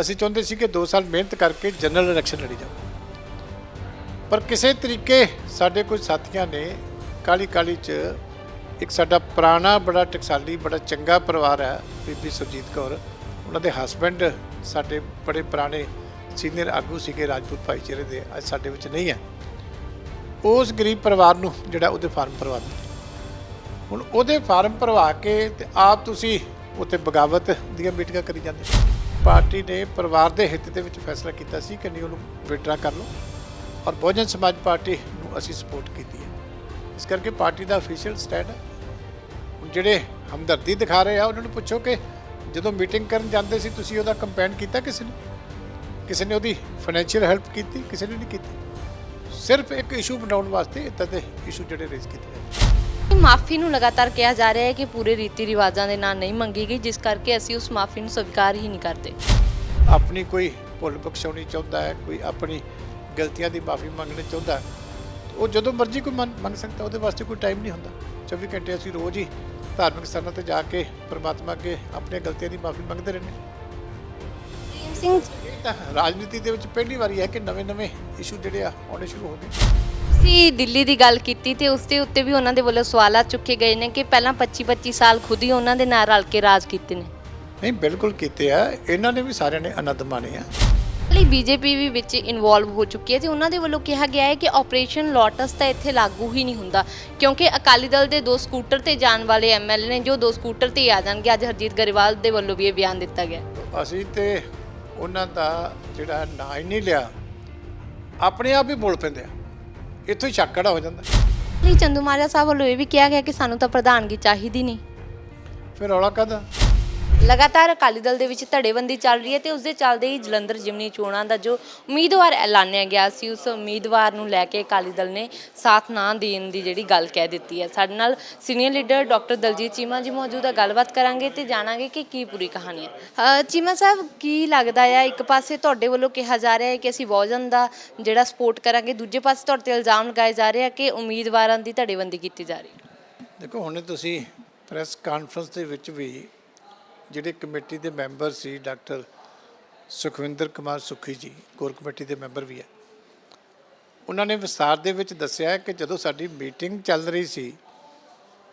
ਅਸੀਂ ਚਾਹੁੰਦੇ ਸੀ ਕਿ 2 ਸਾਲ ਮਿਹਨਤ ਕਰਕੇ ਜਨਰਲ ਇਲੈਕਸ਼ਨ ਲੜੀ ਜਾਵੇ। ਪਰ ਕਿਸੇ ਤਰੀਕੇ ਸਾਡੇ ਕੁਝ ਸਾਥੀਆਂ ਨੇ ਕਾਲੀ ਕਾਲੀ ਚ ਇੱਕ ਸਾਡਾ ਪੁਰਾਣਾ ਬੜਾ ਟਕਸਾਲੀ, ਬੜਾ ਚੰਗਾ ਪਰਿਵਾਰ ਹੈ, ਬੀਬੀ ਸੁਰਜੀਤ ਕੌਰ। ਉਹਨਾਂ ਦੇ ਹਸਬੰਡ ਸਾਡੇ ਬੜੇ ਪੁਰਾਣੇ ਸੀਨੀਅਰ ਆਗੂ ਸੀਗੇ ਰਾਜਪੂਤ ਭਾਈਚਾਰੇ ਦੇ, ਅੱਜ ਸਾਡੇ ਵਿੱਚ ਨਹੀਂ ਹੈ। ਉਸ ਗਰੀਬ ਪਰਿਵਾਰ ਨੂੰ ਜਿਹੜਾ ਉਹਦੇ ਫਾਰਮ ਭਰਵਾ ਦਿੱਤੇ। ਹੁਣ ਉਹਦੇ ਫਾਰਮ ਭਰਵਾ ਕੇ ਤੇ ਆਪ ਤੁਸੀਂ ਉੱਥੇ ਬਗਾਵਤ ਦੀਆਂ ਮੀਟਿੰਗਾਂ ਕਰੀ ਜਾਂਦੇ ਪਾਰਟੀ ਨੇ ਪਰਿਵਾਰ ਦੇ ਹਿੱਤ ਦੇ ਵਿੱਚ ਫੈਸਲਾ ਕੀਤਾ ਸੀ ਕਿ ਨਹੀਂ ਉਹਨੂੰ ਵਿਡਰਾ ਕਰ ਲਓ। ਔਰ ਬਹੁਜਨ ਸਮਾਜ ਪਾਰਟੀ ਨੂੰ ਅਸੀਂ ਸਪੋਰਟ ਕੀਤੀ ਹੈ। ਇਸ ਕਰਕੇ ਪਾਰਟੀ ਦਾ ਅਫੀਸ਼ੀਅਲ ਸਟੈਂਡ ਹੈ। ਹੁਣ ਜਿਹੜੇ ਹਮਦਰਦੀ ਦਿਖਾ ਰਹੇ ਆ, ਉਹਨਾਂ ਨੂੰ ਪੁੱਛੋ ਕਿ ਜਦੋਂ ਮੀਟਿੰਗ ਕਰਨ ਜਾਂਦੇ ਸੀ, ਤੁਸੀਂ ਉਹਦਾ ਕੰਪੇਨ ਕੀਤਾ ਕਿਸੇ ਨੇ? ਕਿਸੇ ਨੇ ਉਹਦੀ ਫਾਈਨੈਂਸ਼ੀਅਲ ਹੈਲਪ ਕੀਤੀ, ਕਿਸੇ ਨੇ ਨਹੀਂ ਕੀਤੀ? ਸਿਰਫ ਇੱਕ ਇਸ਼ੂ ਬਣਾਉਣ ਵਾਸਤੇ ਇੱਦਾਂ ਦੇ ਇਸ਼ੂ ਜਿਹੜੇ ਰੇਜ਼ ਕੀਤੇ ਜਾਂਦੇ ਮਾਫੀ ਨੂੰ ਲਗਾਤਾਰ ਕਿਹਾ ਜਾ ਰਿਹਾ ਹੈ ਕਿ ਪੂਰੇ ਰੀਤੀ ਰਿਵਾਜਾਂ ਦੇ ਨਾਲ ਨਹੀਂ ਮੰਗੀ ਗਈ ਜਿਸ ਕਰਕੇ ਅਸੀਂ ਉਸ ਮਾਫੀ ਨੂੰ ਸਵੀਕਾਰ ਹੀ ਨਹੀਂ ਕਰਦੇ। ਆਪਣੀ ਕੋਈ ਭੁੱਲ ਬਖਸ਼ਾਉਣੀ ਚਾਹੁੰਦਾ ਹੈ ਕੋਈ ਆਪਣੀ ਗਲਤੀਆਂ ਦੀ ਮਾਫੀ ਮੰਗਣੀ ਚਾਹੁੰਦਾ ਉਹ ਜਦੋਂ ਮਰਜ਼ੀ ਕੋਈ ਮੰਗ ਸਕਦਾ ਉਹਦੇ ਵਾਸਤੇ ਕੋਈ ਟਾਈਮ ਨਹੀਂ ਹੁੰਦਾ। 24 ਘੰਟੇ ਅਸੀਂ ਰੋਜ਼ ਹੀ ਧਾਰਮਿਕ ਸਥਾਨਾਂ ਤੇ ਜਾ ਕੇ ਪ੍ਰਮਾਤਮਾ ਅੱਗੇ ਆਪਣੀਆਂ ਗਲਤੀਆਂ ਦੀ ਮਾਫੀ ਮੰਗਦੇ ਰਹਿੰਦੇ ਹਾਂ। ਸਿੰਘ ਰਾਜਨੀਤੀ ਦੇ ਵਿੱਚ ਪਹਿਲੀ ਵਾਰੀ ਹੈ ਕਿ ਨਵੇਂ-ਨਵੇਂ ਇਸ਼ੂ ਜਿਹੜੇ ਆ ਆਉਣੇ ਸ਼ੁਰੂ ਹੋ ਗਏ। ਤੁਸੀਂ ਦਿੱਲੀ ਦੀ ਗੱਲ ਕੀਤੀ ਤੇ ਉਸ ਦੇ ਉੱਤੇ ਵੀ ਉਹਨਾਂ ਦੇ ਵੱਲੋਂ ਸਵਾਲਾਤ ਚੁੱਕੇ ਗਏ ਨੇ ਕਿ ਪਹਿਲਾਂ 25 25 ਸਾਲ ਖੁਦ ਹੀ ਉਹਨਾਂ ਦੇ ਨਾਲ ਰਲ ਕੇ ਰਾਜ ਕੀਤੇ ਨੇ। ਨਹੀਂ ਬਿਲਕੁਲ ਕੀਤੇ ਆ। ਇਹਨਾਂ ਨੇ ਵੀ ਸਾਰਿਆਂ ਨੇ ਆਨੰਦ ਮਾਣੇ ਆ। ਲਈ ਬੀਜੇਪੀ ਵੀ ਵਿੱਚ ਇਨਵੋਲਵ ਹੋ ਚੁੱਕੀ ਹੈ ਤੇ ਉਹਨਾਂ ਦੇ ਵੱਲੋਂ ਕਿਹਾ ਗਿਆ ਹੈ ਕਿ ਆਪਰੇਸ਼ਨ ਲੋਟਸ ਤਾਂ ਇੱਥੇ ਲਾਗੂ ਹੀ ਨਹੀਂ ਹੁੰਦਾ ਕਿਉਂਕਿ ਅਕਾਲੀ ਦਲ ਦੇ ਦੋ ਸਕੂਟਰ ਤੇ ਜਾਣ ਵਾਲੇ ਐਮਐਲਏ ਨੇ ਜੋ ਦੋ ਸਕੂਟਰ ਤੇ ਆ ਜਾਣਗੇ। ਅੱਜ ਹਰਜੀਤ ਗਰੇਵਾਲ ਦੇ ਵੱਲੋਂ ਵੀ ਇਹ ਬਿਆਨ ਦਿੱਤਾ ਗਿਆ। ਅਸੀਂ ਤੇ ਉਹਨਾਂ ਦਾ ਜਿਹੜਾ ਨਾਂ ਹੀ ਨਹੀਂ ਲਿਆ ਆਪਣੇ ਆਪ ਹੀ ਬੋਲ ਪੈਂਦੇ ਆ। ਇੱਥੋਂ ਹੀ ਸ਼ੱਕ ਖੜਾ ਹੋ ਜਾਂਦਾ। ਲਈ ਚੰਦੂਮਾਰਿਆ ਸਾਹਿਬ ਵੱਲੋਂ ਇਹ ਵੀ ਕਿਹਾ ਗਿਆ ਕਿ ਸਾਨੂੰ ਤਾਂ ਪ੍ਰਧਾਨਗੀ ਚਾਹੀਦੀ ਨਹੀਂ। ਫਿਰ ਰੌਲਾ ਕਾਹਦਾ? ਲਗਾਤਾਰ ਅਕਾਲੀ ਦਲ ਦੇ ਵਿੱਚ ਧੜੇਬੰਦੀ ਚੱਲ ਰਹੀ ਹੈ ਤੇ ਉਸ ਦੇ ਚੱਲਦੇ ਹੀ ਜਲੰਧਰ ਜਿਮਨੀ ਚੋਣਾਂ ਦਾ ਜੋ ਉਮੀਦਵਾਰ ਐਲਾਨਿਆ ਗਿਆ ਸੀ ਉਸ ਉਮੀਦਵਾਰ ਨੂੰ ਲੈ ਕੇ ਅਕਾਲੀ ਦਲ ਨੇ ਸਾਥ ਨਾ ਦੇਣ ਦੀ ਜਿਹੜੀ ਗੱਲ ਕਹਿ ਦਿੱਤੀ ਹੈ। ਸਾਡੇ ਨਾਲ senior leader doctor Daljit Cheema ji ਮੌਜੂਦ ਹੈ। ਗੱਲਬਾਤ ਕਰਾਂਗੇ ਤੇ ਜਾਣਾਂਗੇ ਕਿ ਕੀ ਪੂਰੀ ਕਹਾਣੀ ਹੈ। ਚੀਮਾ ਸਾਹਿਬ ਕੀ ਲੱਗਦਾ ਹੈ ਇੱਕ ਪਾਸੇ ਤੁਹਾਡੇ ਵੱਲੋਂ ਕਿਹਾ ਜਾ ਰਿਹਾ ਹੈ ਕਿ ਅਸੀਂ ਬਹੁਜਨ ਦਾ ਜਿਹੜਾ ਸਪੋਰਟ ਕਰਾਂਗੇ ਦੂਜੇ ਪਾਸੇ ਤੁਹਾਡੇ ਤੇ ਇਲਜ਼ਾਮ ਲਗਾਏ ਜਾ ਰਹੇ ਆ ਕਿ ਉਮੀਦਵਾਰਾਂ ਦੀ ਧੜੇਬੰਦੀ ਕੀਤੀ ਜਾ ਰਹੀ ਹੈ। ਦੇਖੋ ਹੁਣੇ ਤੁਸੀਂ ਪ੍ਰੈਸ ਕਾਨਫਰੰਸ ਦੇ ਵਿੱਚ ਵੀ ਜਿਹੜੇ ਕਮੇਟੀ ਦੇ ਮੈਂਬਰ ਸੀ doctor Sukhwinder Kumar Sukhi ji, core committee ਦੇ ਮੈਂਬਰ ਵੀ ਹੈ। ਉਹਨਾਂ ਨੇ ਵਿਸਤਾਰ ਦੇ ਵਿੱਚ ਦੱਸਿਆ ਕਿ ਜਦੋਂ ਸਾਡੀ ਮੀਟਿੰਗ ਚੱਲ ਰਹੀ ਸੀ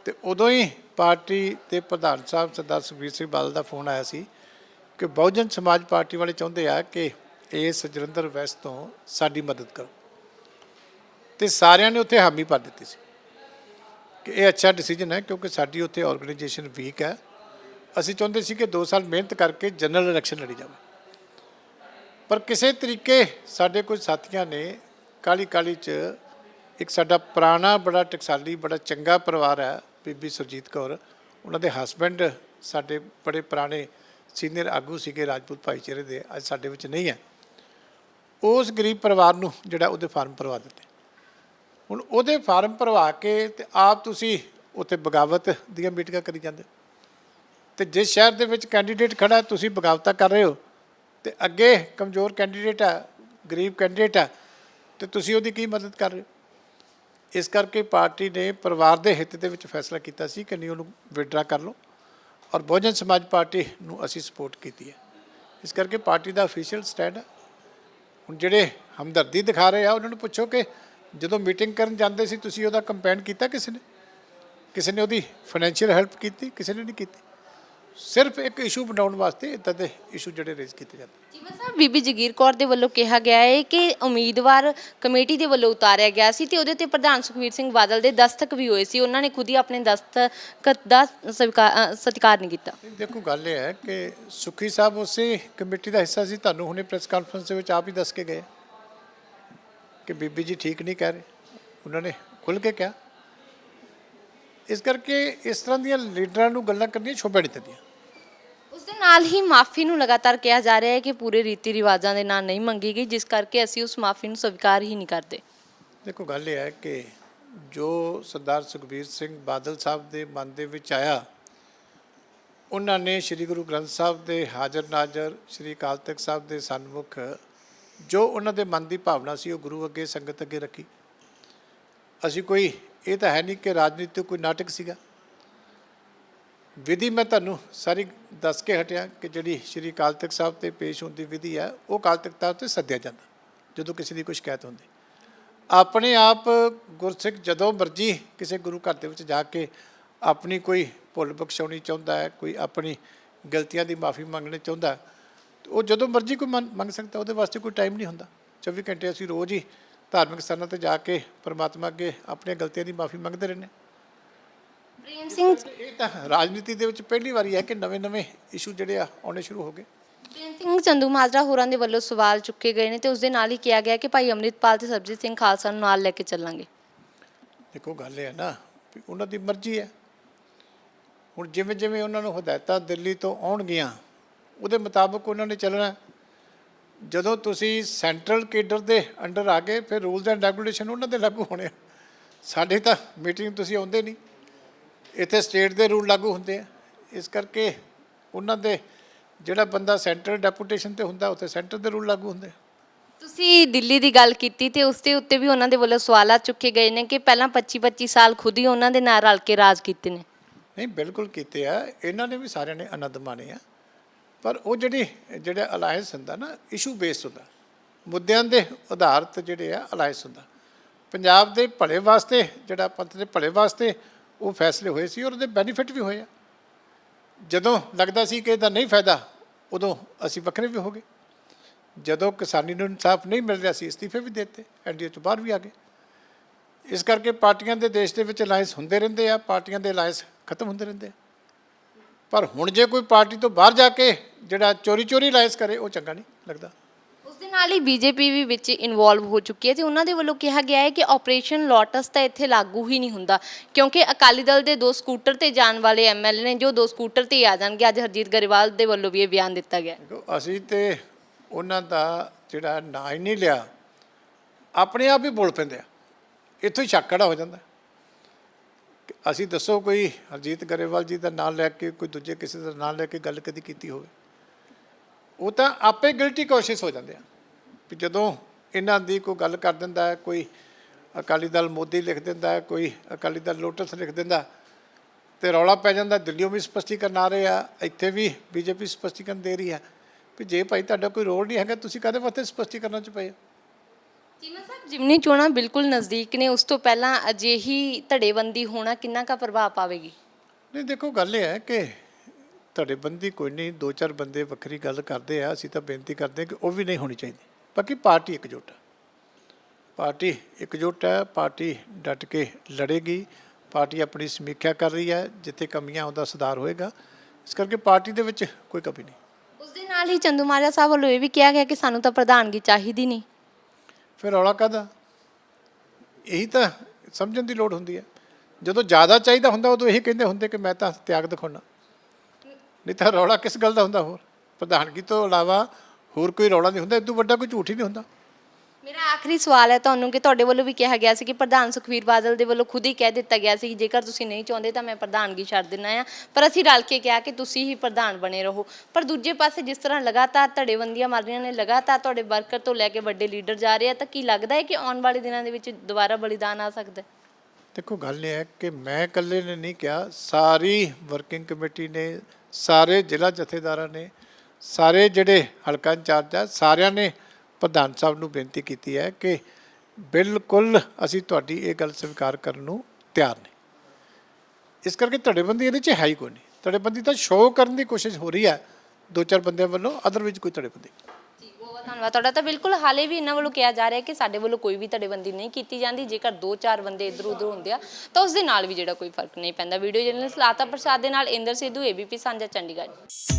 ਤੇ ਉਦੋਂ ਹੀ ਪਾਰਟੀ ਦੇ ਪ੍ਰਧਾਨ ਸਾਹਿਬ ਸਰਦਾਰ ਸੁਖਬੀਰ ਸਿੰਘ ਬਾਦਲ ਦਾ ਫੋਨ ਆਇਆ ਸੀ ਕਿ ਬਹੁਜਨ ਸਮਾਜ ਪਾਰਟੀ ਵਾਲੇ ਚਾਹੁੰਦੇ ਆ ਕਿ ਇਸ ਜਲੰਧਰ ਵੈਸਟ ਤੋਂ ਸਾਡੀ ਮਦਦ ਕਰੋ। ਤੇ ਸਾਰਿਆਂ ਨੇ ਉੱਥੇ ਹਾਮੀ ਭਰ ਦਿੱਤੀ ਸੀ ਕਿ ਇਹ ਅੱਛਾ ਡਿਸੀਜਨ ਹੈ ਕਿਉਂਕਿ ਸਾਡੀ ਉੱਥੇ ਆਰਗੇਨਾਈਜੇਸ਼ਨ ਵੀਕ ਹੈ। ਅਸੀਂ ਚਾਹੁੰਦੇ ਸੀ ਕਿ 2 ਸਾਲ ਮਿਹਨਤ ਕਰਕੇ ਜਨਰਲ ਇਲੈਕਸ਼ਨ ਲੜੀ ਜਾਵੇ। ਪਰ ਕਿਸੇ ਤਰੀਕੇ ਸਾਡੇ ਕੁਝ ਸਾਥੀਆਂ ਨੇ ਕਾਲੀ ਕਾਲੀ ਚ ਇੱਕ ਸਾਡਾ ਪੁਰਾਣਾ ਬੜਾ ਟਕਸਾਲੀ, ਬੜਾ ਚੰਗਾ ਪਰਿਵਾਰ ਹੈ, ਬੀਬੀ ਸੁਰਜੀਤ ਕੌਰ। ਉਹਨਾਂ ਦੇ ਹਸਬੰਡ ਸਾਡੇ ਬੜੇ ਪੁਰਾਣੇ ਸੀਨੀਅਰ ਆਗੂ ਸੀਗੇ ਰਾਜਪੂਤ ਭਾਈਚਾਰੇ ਦੇ, ਅੱਜ ਸਾਡੇ ਵਿੱਚ ਨਹੀਂ ਹੈ। ਉਸ ਗਰੀਬ ਪਰਿਵਾਰ ਨੂੰ ਜਿਹੜਾ ਉਹਦੇ ਫਾਰਮ ਭਰਵਾ ਦਿੱਤੇ। ਹੁਣ ਉਹਦੇ ਫਾਰਮ ਭਰਵਾ ਕੇ ਤੇ ਆਪ ਤੁਸੀਂ ਉੱਥੇ ਬਗਾਵਤ ਦੀਆਂ ਮੀਟਿੰਗਾਂ ਕਰੀ ਜਾਂਦੇ ਤੇ ਜਿਸ ਸ਼ਹਿਰ ਦੇ ਵਿੱਚ ਕੈਂਡੀਡੇਟ ਖੜਾ, ਤੁਸੀਂ ਬਗਾਵਤਾਂ ਕਰ ਰਹੇ ਹੋ। ਤੇ ਅੱਗੇ ਕਮਜ਼ੋਰ ਕੈਂਡੀਡੇਟ ਆ, ਗਰੀਬ ਕੈਂਡੀਡੇਟ ਆ, ਤੇ ਤੁਸੀਂ ਉਹਦੀ ਕੀ ਮਦਦ ਕਰ ਰਹੇ ਹੋ? ਇਸ ਕਰਕੇ ਪਾਰਟੀ ਨੇ ਪਰਿਵਾਰ ਦੇ ਹਿੱਤ ਦੇ ਵਿੱਚ ਫੈਸਲਾ ਕੀਤਾ ਸੀ ਕਿ ਨਹੀਂ ਉਹਨੂੰ ਵਿਡਰਾ ਕਰ ਲਓ। ਔਰ ਬਹੁਜਨ ਸਮਾਜ ਪਾਰਟੀ ਨੂੰ ਅਸੀਂ ਸਪੋਰਟ ਕੀਤੀ ਹੈ। ਇਸ ਕਰਕੇ ਪਾਰਟੀ ਦਾ ਅਫੀਸ਼ੀਅਲ ਸਟੈਂਡ ਹੁਣ ਜਿਹੜੇ ਹਮਦਰਦੀ ਦਿਖਾ ਰਹੇ ਆ, ਉਹਨਾਂ ਨੂੰ ਪੁੱਛੋ ਕਿ ਜਦੋਂ ਮੀਟਿੰਗ ਕਰਨ ਜਾਂਦੇ ਸੀ, ਤੁਸੀਂ ਉਹਦਾ ਕੰਪੇਨ ਕੀਤਾ ਕਿਸੇ ਨੇ? ਕਿਸੇ ਨੇ ਉਹਦੀ ਫਾਈਨੈਂਸ਼ੀਅਲ ਹੈਲਪ ਕੀਤੀ? ਕਿਸੇ ਨੇ ਨਹੀਂ ਕੀਤੀ? ਸਿਰਫ ਇੱਕ ਇਸ਼ੂ ਬਣਾਉਣ ਵਾਸਤੇ ਇੱਦਾਂ ਦੇ ਇਸ਼ੂ ਜਿਹੜੇ ਰੇਜ਼ ਕੀਤੇ ਜਾਂਦੇ ਜੀਵਨ ਸਾਹਿਬ ਬੀਬੀ ਜਗੀਰ ਕੌਰ ਦੇ ਵੱਲੋਂ ਕਿਹਾ ਗਿਆ ਹੈ ਕਿ ਉਮੀਦਵਾਰ ਕਮੇਟੀ ਦੇ ਵੱਲੋਂ ਉਤਾਰਿਆ ਗਿਆ ਸੀ ਤੇ ਉਹਦੇ ਤੇ ਪ੍ਰਧਾਨ ਸੁਖਵੀਰ ਸਿੰਘ ਬਾਦਲ ਦੇ ਦਸਤਕ ਵੀ ਹੋਏ ਸੀ। ਉਹਨਾਂ ਨੇ ਖੁਦ ਹੀ ਆਪਣੇ ਦਸਤਖਤ ਦਾ ਸਵੀਕਾਰ- ਅ, ਸਤਿਕਾਰ ਨਹੀਂ ਕੀਤਾ। ਨਹੀਂ, ਦੇਖੋ ਗੱਲ ਇਹ ਹੈ ਕਿ ਸੁਖੀ ਸਾਹਿਬ ਉਸੇ ਕਮੇਟੀ ਦਾ ਹਿੱਸਾ ਸੀ। ਤੁਹਾਨੂੰ ਹੁਣੇ ਪ੍ਰੈਸ ਕਾਨਫਰੰਸ ਦੇ ਵਿੱਚ ਆਪ ਹੀ ਦੱਸ ਕੇ ਗਏ ਕਿ ਬੀਬੀ ਜੀ ਠੀਕ ਨਹੀਂ ਕਹਿ ਰਹੇ। ਉਹਨਾਂ ਨੇ ਖੁੱਲ ਕੇ ਕਿਹਾ। ਇਸ ਕਰਕੇ ਇਸ ਤਰ੍ਹਾਂ ਦੀਆਂ ਲੀਡਰਾਂ ਨੂੰ ਗੱਲਾਂ ਕਰਨੀਆਂ ਸ਼ੋਭਾ ਨਹੀਂ ਦਿੰਦੀਆਂ ਨਾਲ ਹੀ ਮਾਫੀ ਨੂੰ ਲਗਾਤਾਰ ਕਿਹਾ ਜਾ ਰਿਹਾ ਹੈ ਕਿ ਪੂਰੇ ਰੀਤੀ ਰਿਵਾਜਾਂ ਦੇ ਨਾਲ ਨਹੀਂ ਮੰਗੀ ਗਈ ਜਿਸ ਕਰਕੇ ਅਸੀਂ ਉਸ ਮਾਫੀ ਨੂੰ ਸਵੀਕਾਰ ਹੀ ਨਹੀਂ ਕਰਦੇ। ਦੇਖੋ, ਗੱਲ ਇਹ ਹੈ ਕਿ ਜੋ ਸਰਦਾਰ ਸੁਖਬੀਰ ਸਿੰਘ ਬਾਦਲ ਸਾਹਿਬ ਦੇ ਮਨ ਦੇ ਵਿੱਚ ਆਇਆ, ਉਹਨਾਂ ਨੇ ਸ੍ਰੀ ਗੁਰੂ ਗ੍ਰੰਥ ਸਾਹਿਬ ਦੇ ਹਾਜ਼ਰ ਨਾਜ਼ਰ, ਸ੍ਰੀ ਅਕਾਲ ਤਖਤ ਸਾਹਿਬ ਦੇ ਸਨਮੁਖ, ਜੋ ਉਹਨਾਂ ਦੇ ਮਨ ਦੀ ਭਾਵਨਾ ਸੀ, ਉਹ ਗੁਰੂ ਅੱਗੇ ਸੰਗਤ ਅੱਗੇ ਰੱਖੀ। ਅਸੀਂ ਕੋਈ, ਇਹ ਤਾਂ ਹੈ ਨਹੀਂ ਕਿ ਰਾਜਨੀਤਿਕ ਕੋਈ ਨਾਟਕ ਸੀਗਾ। ਵਿਧੀ ਮੈਂ ਤੁਹਾਨੂੰ ਸਾਰੀ ਦੱਸ ਕੇ ਹਟਿਆ ਕਿ ਜਿਹੜੀ ਸ਼੍ਰੀ ਅਕਾਲ ਤਖਤ ਸਾਹਿਬ ਤੇ ਪੇਸ਼ ਹੋਣ ਦੀ ਵਿਧੀ ਹੈ ਉਹ ਅਕਾਲ ਤਖਤ ਸਾਹਿਬ ਤੇ ਸੱਦਿਆ ਜਾਂਦਾ ਜਦੋਂ ਕਿਸੇ ਦੀ ਕੋਈ ਸ਼ਿਕਾਇਤ ਹੁੰਦੀ ਆਪਣੇ ਆਪ ਗੁਰਸਿੱਖ ਜਦੋਂ ਮਰਜ਼ੀ ਕਿਸੇ ਗੁਰੂ ਘਰ ਦੇ ਵਿੱਚ ਜਾ ਕੇ ਆਪਣੀ ਕੋਈ ਭੁੱਲ ਬਖਸ਼ਾਉਣੀ ਚਾਹੁੰਦਾ ਹੈ ਕੋਈ ਆਪਣੀ ਗਲਤੀਆਂ ਦੀ ਮਾਫੀ ਮੰਗਣੀ ਚਾਹੁੰਦਾ ਹੈ, ਉਹ ਜਦੋਂ ਮਰਜ਼ੀ ਕੋਈ ਮੰਨ- ਮੰਗ ਸਕਦਾ ਉਹਦੇ ਵਾਸਤੇ ਕੋਈ ਟਾਈਮ ਨਹੀਂ ਹੁੰਦਾ 24 ਘੰਟੇ ਅਸੀਂ ਰੋਜ਼ ਹੀ ਧਾਰਮਿਕ ਸਥਾਨਾਂ ਤੇ ਜਾ ਕੇ ਪਰਮਾਤਮਾ ਅੱਗੇ ਆਪਣੀਆਂ ਗਲਤੀਆਂ ਦੀ ਮਾਫੀ ਮੰਗਦੇ ਰਹਿੰਦੇ ਹਾਂ। ਪ੍ਰੇਮ ਸਿੰਘ ਇਹ ਤਾਂ ਰਾਜਨੀਤੀ ਦੇ ਵਿੱਚ ਪਹਿਲੀ ਵਾਰੀ ਹੈ ਕਿ ਨਵੇਂ-ਨਵੇਂ ਇਸ਼ੂ ਜਿਹੜੇ ਆ ਆਉਣੇ ਸ਼ੁਰੂ ਹੋ ਗਏ। ਪ੍ਰੇਮ ਸਿੰਘ ਚੰਦੂ ਮਾਜਰਾ ਹੋਰਾਂ ਦੇ ਵੱਲੋਂ ਸਵਾਲ ਚੁੱਕੇ ਗਏ ਨੇ ਤੇ ਉਸ ਦੇ ਨਾਲ ਹੀ ਕਿਹਾ ਗਿਆ ਕਿ ਭਾਈ ਅੰਮ੍ਰਿਤਪਾਲ ਤੇ ਸਰਬਜੀਤ ਸਿੰਘ ਖਾਲਸਾ ਨੂੰ ਨਾਲ ਲੈ ਕੇ ਚੱਲਾਂਗੇ। ਦੇਖੋ ਗੱਲ ਇਹ ਹੈ ਨਾ ਵੀ ਉਹਨਾਂ ਦੀ ਮਰਜ਼ੀ ਹੈ। ਹੁਣ ਜਿਵੇਂ ਜਿਵੇਂ ਉਹਨਾਂ ਨੂੰ ਹਦਾਇਤਾਂ ਦਿੱਲੀ ਤੋਂ ਆਉਣਗੀਆਂ ਉਹਦੇ ਮੁਤਾਬਕ ਉਹਨਾਂ ਨੇ ਚੱਲਣਾ ਜਦੋਂ ਤੁਸੀਂ ਸੈਂਟਰਲ ਕੇਡਰ ਦੇ ਅੰਡਰ ਆ ਗਏ ਫਿਰ ਰੂਲਸ ਐਂਡ ਰੈਗੂਲੇਸ਼ਨ ਉਹਨਾਂ ਦੇ ਲਾਗੂ ਹੋਣੇ। ਸਾਡੇ ਤਾਂ ਮੀਟਿੰਗ ਤੁਸੀਂ ਆਉਂਦੇ ਨਹੀਂ। ਇੱਥੇ ਸਟੇਟ ਦੇ ਰੂਲ ਲਾਗੂ ਹੁੰਦੇ ਆ। ਇਸ ਕਰਕੇ ਉਹਨਾਂ ਦੇ ਜਿਹੜਾ ਬੰਦਾ ਸੈਂਟਰਲ ਡੈਪੂਟੇਸ਼ਨ ਤੇ ਹੁੰਦਾ ਉੱਥੇ ਸੈਂਟਰ ਦੇ ਰੂਲ ਲਾਗੂ ਹੁੰਦੇ ਤੁਸੀਂ ਦਿੱਲੀ ਦੀ ਗੱਲ ਕੀਤੀ ਤੇ ਉਸ ਦੇ ਉੱਤੇ ਵੀ ਉਹਨਾਂ ਦੇ ਵੱਲੋਂ ਸਵਾਲਾਤ ਚੁੱਕੇ ਗਏ ਨੇ ਕਿ ਪਹਿਲਾਂ 25 25 ਸਾਲ ਖੁਦ ਹੀ ਉਹਨਾਂ ਦੇ ਨਾਲ ਰਲ ਕੇ ਰਾਜ ਕੀਤੇ ਨੇ। ਨਹੀਂ ਬਿਲਕੁਲ ਕੀਤੇ ਆ। ਇਹਨਾਂ ਨੇ ਵੀ ਸਾਰਿਆਂ ਨੇ ਆਨੰਦ ਮਾਣੇ ਆ। ਪਰ ਉਹ ਜਿਹੜੀ ਜਿਹੜਾ ਅਲਾਈਅੰਸ ਹੁੰਦਾ ਨਾ ਇਸ਼ੂ ਬੇਸਡ ਹੁੰਦਾ। ਮੁੱਦਿਆਂ ਦੇ ਆਧਾਰਿਤ ਜਿਹੜੇ ਆ ਅਲਾਈਅੰਸ ਹੁੰਦਾ। ਪੰਜਾਬ ਦੇ ਭਲੇ ਵਾਸਤੇ ਜਿਹੜਾ ਪੰਥ ਦੇ ਭਲੇ ਵਾਸਤੇ ਉਹ ਫੈਸਲੇ ਹੋਏ ਸੀ ਔਰ ਉਹਦੇ ਬੈਨੀਫਿਟ ਵੀ ਹੋਏ ਆ। ਜਦੋਂ ਲੱਗਦਾ ਸੀ ਕਿ ਇਹਦਾ ਨਹੀਂ ਫਾਇਦਾ, ਉਦੋਂ ਅਸੀਂ ਵੱਖਰੇ ਵੀ ਹੋ ਗਏ। ਜਦੋਂ ਕਿਸਾਨੀ ਨੂੰ ਇਨਸਾਫ ਨਹੀਂ ਮਿਲ ਰਿਹਾ ਸੀ, ਅਸਤੀਫੇ ਵੀ ਦੇ ਦਿੱਤੇ, ਐਨਡੀਏ ਤੋਂ ਬਾਹਰ ਵੀ ਆ ਗਏ। ਇਸ ਕਰਕੇ ਪਾਰਟੀਆਂ ਦੇ ਦੇਸ਼ ਦੇ ਵਿੱਚ ਅਲਾਈਅੰਸ ਹੁੰਦੇ ਰਹਿੰਦੇ ਆ, ਪਾਰਟੀਆਂ ਦੇ ਅਲਾਈਅੰਸ ਖਤਮ ਹੁੰਦੇ ਰਹਿੰਦੇ ਆ। ਪਰ ਹੁਣ ਜੇ ਕੋਈ ਪਾਰਟੀ ਤੋਂ ਬਾਹਰ ਜਾ ਕੇ ਜਿਹੜਾ ਚੋਰੀ ਚੋਰੀ ਅਲਾਈਅੰਸ ਕਰੇ, ਉਹ ਚੰਗਾ ਨਹੀਂ ਲੱਗਦਾ। ਨਾਲ ਹੀ ਬੀਜੇਪੀ ਵੀ ਵਿੱਚ ਇਨਵੋਲਵ ਹੋ ਚੁੱਕੀ ਹੈ ਤੇ ਉਹਨਾਂ ਦੇ ਵੱਲੋਂ ਕਿਹਾ ਗਿਆ ਹੈ ਕਿ ਆਪਰੇਸ਼ਨ ਲੋਟਸ ਤਾਂ ਇੱਥੇ ਲਾਗੂ ਹੀ ਨਹੀਂ ਹੁੰਦਾ, ਕਿਉਂਕਿ ਅਕਾਲੀ ਦਲ ਦੇ ਦੋ ਸਕੂਟਰ ਤੇ ਜਾਣ ਵਾਲੇ ਐਮਐਲਏ ਨੇ, ਜੋ ਦੋ ਸਕੂਟਰ ਤੇ ਹੀ ਆ ਜਾਣਗੇ, ਅੱਜ ਹਰਜੀਤ ਗਰੇਵਾਲ ਦੇ ਵੱਲੋਂ ਵੀ ਇਹ ਬਿਆਨ ਦਿੱਤਾ ਗਿਆ ਦੇਖੋ, ਅਸੀਂ ਤੇ ਉਹਨਾਂ ਦਾ ਜਿਹੜਾ ਨਾਂ ਹੀ ਨਹੀਂ ਲਿਆ, ਆਪਣੇ ਆਪ ਹੀ ਬੋਲ ਪੈਂਦੇ ਆ, ਇੱਥੋਂ ਹੀ ਸ਼ੱਕ ਖੜਾ ਹੋ ਜਾਂਦਾ। ਅਸੀਂ ਦੱਸੋ ਕੋਈ ਹਰਜੀਤ ਗਰੇਵਾਲ ਜੀ ਦਾ ਨਾਮ ਲੈ ਕੇ, ਕੋਈ ਦੂਜੇ ਕਿਸੇ ਦਾ ਨਾਮ ਲੈ ਕੇ ਗੱਲ ਕਦੀ ਕੀਤੀ ਹੋਵੇ? ਉਹ ਤਾਂ ਆਪੇ ਗਿਲਟੀ ਕੋਸ਼ਿਸ਼ ਹੋ ਜਾਂਦੇ ਆ। ਵੀ ਜਦੋਂ ਇਹਨਾਂ ਦੀ ਕੋਈ ਗੱਲ ਕਰ ਦਿੰਦਾ ਹੈ ਕੋਈ ਅਕਾਲੀ ਦਲ ਮੋਦੀ ਲਿਖ ਦਿੰਦਾ ਹੈ ਕੋਈ ਅਕਾਲੀ ਦਲ ਲੋਟਸ ਲਿਖ ਦਿੰਦਾ ਤੇ ਰੌਲਾ ਪੈ ਜਾਂਦਾ ਦਿੱਲੀੋਂ ਵੀ ਸਪਸ਼ਟੀਕਰਨ ਆ ਰਹੇ ਆ ਇੱਥੇ ਵੀ ਬੀਜੇਪੀ ਸਪਸ਼ਟੀਕਰਨ ਦੇ ਰਹੀ ਹੈ। ਵੀ ਜੇ ਭਾਈ ਤੁਹਾਡਾ ਕੋਈ ਰੋਲ ਨਹੀਂ ਹੈਗਾ ਤੁਸੀਂ ਕਾਹਦੇ ਵਾਸਤੇ ਸਪਸ਼ਟੀਕਰਨਾਂ ਚ ਪਏ ਹੋ? ਚੀਮਾ ਸਾਹਿਬ ਜਿਮਨੀ ਚੋਣਾਂ ਬਿਲਕੁਲ ਨਜ਼ਦੀਕ ਨੇ ਉਸ ਤੋਂ ਪਹਿਲਾਂ ਅਜਿਹੀ ਧੜੇਬੰਦੀ ਹੋਣਾ ਕਿੰਨਾ ਕਾ ਪ੍ਰਭਾਵ ਪਾਵੇਗੀ? ਨਹੀਂ ਦੇਖੋ ਗੱਲ ਇਹ ਹੈ ਕਿ ਤੁਹਾਡੇ ਬੰਦੀ ਕੋਈ ਨਹੀਂ ਦੋ ਚਾਰ ਬੰਦੇ ਵੱਖਰੀ ਗੱਲ ਕਰਦੇ ਆ ਅਸੀਂ ਤਾਂ ਬੇਨਤੀ ਕਰਦੇ ਕਿ ਉਹ ਵੀ ਨਹੀਂ ਹੋਣੀ ਚਾਹੀਦੀ। ਬਾਕੀ ਪਾਰਟੀ ਇਕਜੁੱਟ ਹੈ। ਪਾਰਟੀ ਇਕਜੁੱਟ ਹੈ ਪਾਰਟੀ ਡਟ ਕੇ ਲੜੇਗੀ ਪਾਰਟੀ ਆਪਣੀ ਸਮੀਖਿਆ ਕਰ ਰਹੀ ਹੈ ਜਿੱਥੇ ਕਮੀਆਂ ਉਹਦਾ ਸੁਧਾਰ ਹੋਏਗਾ। ਇਸ ਕਰਕੇ ਪਾਰਟੀ ਦੇ ਵਿੱਚ ਕੋਈ ਕਮੀ ਨਹੀਂ। ਉਸ ਦੇ ਨਾਲ ਹੀ ਚੰਦੂ ਮਾਜਰਾ ਸਾਹਿਬ ਵੱਲੋਂ ਇਹ ਵੀ ਕਿਹਾ ਗਿਆ ਕਿ ਸਾਨੂੰ ਤਾਂ ਪ੍ਰਧਾਨਗੀ ਚਾਹੀਦੀ ਨਹੀਂ। ਫਿਰ ਰੌਲਾ ਕਾਹਦਾ? ਇਹੀ ਤਾਂ ਸਮਝਣ ਦੀ ਲੋੜ ਹੁੰਦੀ ਹੈ। ਜਦੋਂ ਜ਼ਿਆਦਾ ਚਾਹੀਦਾ ਹੁੰਦਾ ਉਦੋਂ ਇਹੀ ਕਹਿੰਦੇ ਹੁੰਦੇ ਕਿ ਮੈਂ ਤਾਂ ਤਿਆਗ ਦਿਖਾਉਣਾ। ਨਹੀਂ ਤਾਂ ਰੌਲਾ ਕਿਸ ਗੱਲ ਦਾ ਹੁੰਦਾ ਹੋਰ? ਪ੍ਰਧਾਨਗੀ ਤੋਂ ਇਲਾਵਾ ਹੋਰ ਕੋਈ ਰੌਲਾ ਨਹੀਂ ਹੁੰਦਾ ਇਦੋਂ ਵੱਡਾ ਕੋਈ ਝੂਠ ਹੀ ਨਹੀਂ ਹੁੰਦਾ। ਮੇਰਾ ਆਖਰੀ ਸਵਾਲ ਹੈ ਤੁਹਾਨੂੰ ਕਿ ਤੁਹਾਡੇ ਵੱਲੋਂ ਵੀ ਕਿਹਾ ਗਿਆ ਸੀ ਕਿ ਪ੍ਰਧਾਨ ਸੁਖਵੀਰ ਬਾਦਲ ਦੇ ਵੱਲੋਂ ਖੁਦ ਹੀ ਕਹਿ ਦਿੱਤਾ ਗਿਆ ਸੀ ਕਿ ਜੇਕਰ ਤੁਸੀਂ ਨਹੀਂ ਚਾਹੁੰਦੇ ਤਾਂ ਮੈਂ ਪ੍ਰਧਾਨਗੀ ਛੱਡ ਦਿੰਨਾ ਆ ਪਰ ਅਸੀਂ ਰਲ ਕੇ ਕਿਹਾ ਕਿ ਤੁਸੀਂ ਹੀ ਪ੍ਰਧਾਨ ਬਣੇ ਰਹੋ। ਪਰ ਦੂਜੇ ਪਾਸੇ ਜਿਸ ਤਰ੍ਹਾਂ ਲਗਾਤਾਰ ਧੜੇਬੰਦੀਆਂ ਮਾਰ ਰਹੀਆਂ ਨੇ ਲਗਾਤਾਰ ਤੁਹਾਡੇ ਵਰਕਰ ਤੋਂ ਲੈ ਕੇ ਵੱਡੇ ਲੀਡਰ ਜਾ ਰਹੇ ਆ ਤਾਂ ਕੀ ਲੱਗਦਾ ਹੈ ਕਿ ਆਉਣ ਵਾਲੇ ਦਿਨਾਂ ਦੇ ਵਿੱਚ ਦੁਬਾਰਾ ਬਲੀਦਾਨ ਆ ਸਕਦਾ ਹੈ? ਦੇਖੋ ਗੱਲ ਇਹ ਹੈ ਕਿ ਮੈਂ ਇਕੱਲੇ ਨੇ ਨਹੀਂ ਕਿਹਾ ਸਾਰੀ ਵਰਕਿੰਗ ਕਮੇਟੀ ਨੇ ਸਾਰੇ ਜ਼ਿਲ੍ਹਾ ਜਥੇਦਾਰਾਂ ਨੇ ਸਾਰੇ ਜਿਹੜੇ ਹਲਕਾ ਇੰਚਾਰਜ ਆ, ਸਾਰਿਆਂ ਨੇ ਪ੍ਰਧਾਨ ਸਾਹਿਬ ਨੂੰ ਬੇਨਤੀ ਕੀਤੀ ਹੈ ਕਿ ਬਿਲਕੁਲ ਅਸੀਂ ਤੁਹਾਡੀ ਇਹ ਗੱਲ ਸਵੀਕਾਰ ਕਰਨ ਨੂੰ ਤਿਆਰ ਨੇ। ਇਸ ਕਰਕੇ ਧੜੇਬੰਦੀ ਇਹਦੇ 'ਚ ਹੈ ਹੀ ਕੋਈ ਨਹੀਂ। ਧੜੇਬੰਦੀ ਤਾਂ ਸ਼ੋਅ ਕਰਨ ਦੀ ਕੋਸ਼ਿਸ਼ ਹੋ ਰਹੀ ਹੈ ਦੋ ਚਾਰ ਬੰਦਿਆਂ ਵੱਲੋਂ ਅਦਰ ਵਿੱਚ ਕੋਈ ਧੜੇਬੰਦੀ ਜੀ, ਬਹੁਤ ਧੰਨਵਾਦ। ਤੁਹਾਡਾ ਤਾਂ ਬਿਲਕੁਲ ਹਾਲੇ ਵੀ ਇਹਨਾਂ ਵੱਲੋਂ ਕਿਹਾ ਜਾ ਰਿਹਾ ਕਿ ਸਾਡੇ ਵੱਲੋਂ ਕੋਈ ਵੀ ਧੜੇਬੰਦੀ ਨਹੀਂ ਕੀਤੀ ਜਾਂਦੀ। ਜੇਕਰ ਦੋ ਚਾਰ ਬੰਦੇ ਇੱਧਰ ਉੱਧਰ ਹੁੰਦੇ ਆ, ਤਾਂ ਉਸ ਦੇ ਨਾਲ ਵੀ ਜਿਹੜਾ ਕੋਈ ਫ਼ਰਕ ਨਹੀਂ ਪੈਂਦਾ। ਵੀਡੀਓ ਜਰਨਲਿਸਟ ਲਾਤਾ ਪ੍ਰਸਾਦ ਦੇ ਨਾਲ, ਇੰਦਰ ਸਿੱਧੂ ਏਬੀਪੀ ਸਾਂਝਾ ਚੰਡੀਗੜ੍ਹ।